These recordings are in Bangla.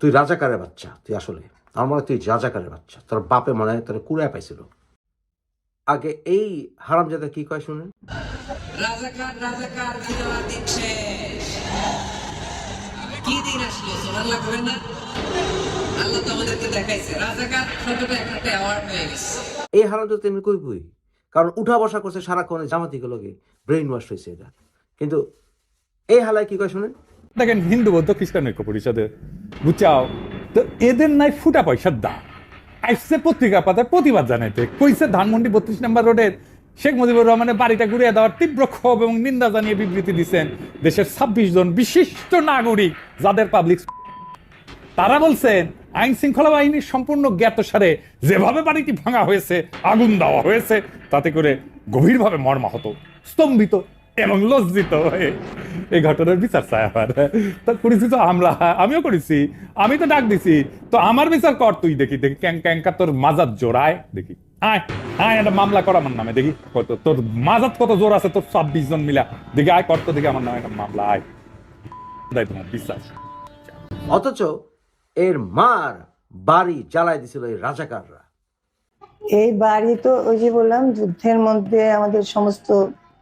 তুই রাজাকারের বাচ্চা তুই আসলে। আমার মনে হয় তুই রাজাকারের বাচ্চা। তোর বাপে মনে হয় তোর কুড়ায় পাইছিল। আগে এই হারাম হারামজাদা কি কয় শুনেন? রাজাকার রাজাকার বিধবা দিন শেষ কি দিন আসলো? সোনাল্লাহ করেন না? আল্লাহ তো আমাদেরকে দেখাইছে। রাজাকার শব্দটা এখন একটা অ্যাওয়ার্ড হয়ে গেছে। এই হারামজাদা তেমনি কই বই? কারণ উঠা বসা করছে সারাক্ষণে জামাতি গুলোকে ব্রেইন ওয়াশ হয়েছে এটা। কিন্তু এই হালায় কি কয় শুনেন? দেখেন হিন্দু, বৌদ্ধ, খ্রিস্টান ঐক্য পরিষদে বুঝাও তো এদের নাই ফুটা পয়সার দাম আসছে পত্রিকা পাতায় প্রতিবাদ জানাইতে। কইছে ধানমন্ডি বত্রিশ নম্বর রোডের শেখ মুজিবুর রহমানের বাড়িটা ঘুরিয়ে দেওয়ার তীব্র ক্ষোভ এবং নিন্দা জানিয়ে বিবৃতি দিচ্ছেন দেশের ছাব্বিশ জন বিশিষ্ট নাগরিক, যাদের পাবলিক তারা বলছেন, আইন শৃঙ্খলা বাহিনীর সম্পূর্ণ জ্ঞাতসারে যেভাবে বাড়িটি ভাঙা হয়েছে, আগুন দেওয়া হয়েছে, তাতে করে গভীরভাবে মর্মাহত, স্তম্ভিত। এবং লজ্জিত হয়ে এই ঘটনার বিচার চাই আমার। তো করেছি তো হামলা আমিও করেছি আমি তো ডাক দিছি তো আমার বিচার কর তুই দেখি দেখি ক্যাং ক্যাঙ্কা তোর মাজাত জোড়ায় দেখি আয় আয় একটা মামলা কর আমার নামে দেখি কত তোর মাজাত কত জোর আছে তোর ছাব্বিশ জন মিলা দেখি আয় কর তো দেখি আমার নামে একটা মামলা আয়। দেয় তোমার বিশ্বাস অথচ এর মার বাড়ি জ্বালায় দিছিল এই রাজাকাররা। এই বাড়ি তো ওই যে বললাম যুদ্ধের মধ্যে আমাদের সমস্ত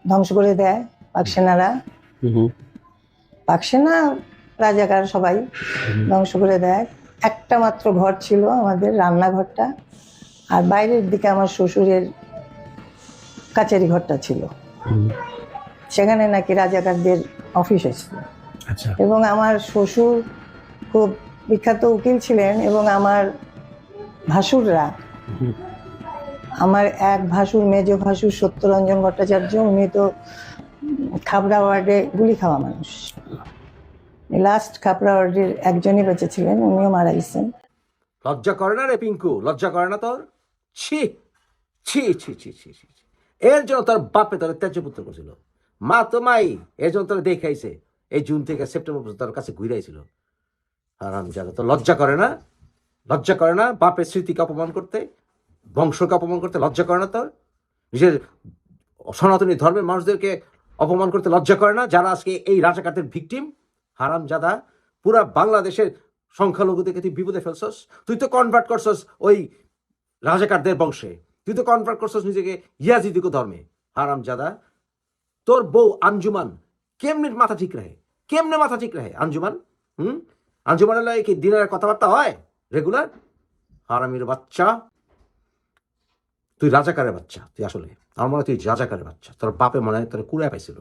ধ্বংস করে দেয় পাকসেনারা পাকসেনা রাজাকার সবাই ধ্বংস করে দেয়। একটা মাত্র ঘর ছিল আমাদের রান্নাঘরটা। আর বাইরের দিকে আমার শ্বশুরের কাচারি ঘরটা ছিল। সেখানে নাকি রাজাকারদের অফিস ছিল। আচ্ছা। এবং আমার শ্বশুর খুব বিখ্যাত উকিল ছিলেন এবং আমার ভাসুররা আমার এক ভাসুর, মেজ ভাসুর, সত্যরঞ্জন ভট্টাচার্য, উনি তো খাবড়া ওয়ার্ডে গুলি খাওয়া মানুষ। লাস্ট খাবড়া ওয়ার্ডের একজনই বেঁচে ছিলেন, উনিও মারা গেছেন। লজ্জা করে না রে পিঙ্কু? লজ্জা করে না তোর? ছি ছি ছি ছি ছি ছি। এর জন্য তোর বাপে তোর ত্যাজ্যপুত্র করছিল। মা তো মাই, এর জন্য তোর দেখাইছে। এই জুন থেকে সেপ্টেম্বর পর্যন্ত তোর কাছে ঘুরাইছিল আরাম জায়গা তো লজ্জা করে না? লজ্জা করে না বাপের স্মৃতিকে অপমান করতে? বংশকে অপমান করতে লজ্জা করে না তোর? নিজের সনাতনী ধর্মের মানুষদেরকে অপমান করতে লজ্জা করে না? যারা আজকে এই রাজাকারদের ভিকটিম হারাম জাদা পুরা বাংলাদেশের সংখ্যালঘুদেরকে তুই বিপদে ফেলছস? তুই তো কনভার্ট করছস ওই রাজাকারদের বংশে। তুই তো কনভার্ট করছস নিজেকে ইয়াজিদিক ধর্মে। হারাম জাদা তোর বউ আঞ্জুমান কেমনে মাথা ঠিক রাখে? কেমনে মাথা ঠিক রাখে আঞ্জুমান? হুম? আঞ্জুমানের লাগে কি দিনের কথাবার্তা হয়? রেগুলার হারামির বাচ্চা? তুই রাজাকারের বাচ্চা, তুই আসলে। আমার মনে হয় তুই রাজাকারের বাচ্চা। তোর বাপে মনে হয় তোর কুড়ায় পাইছিল।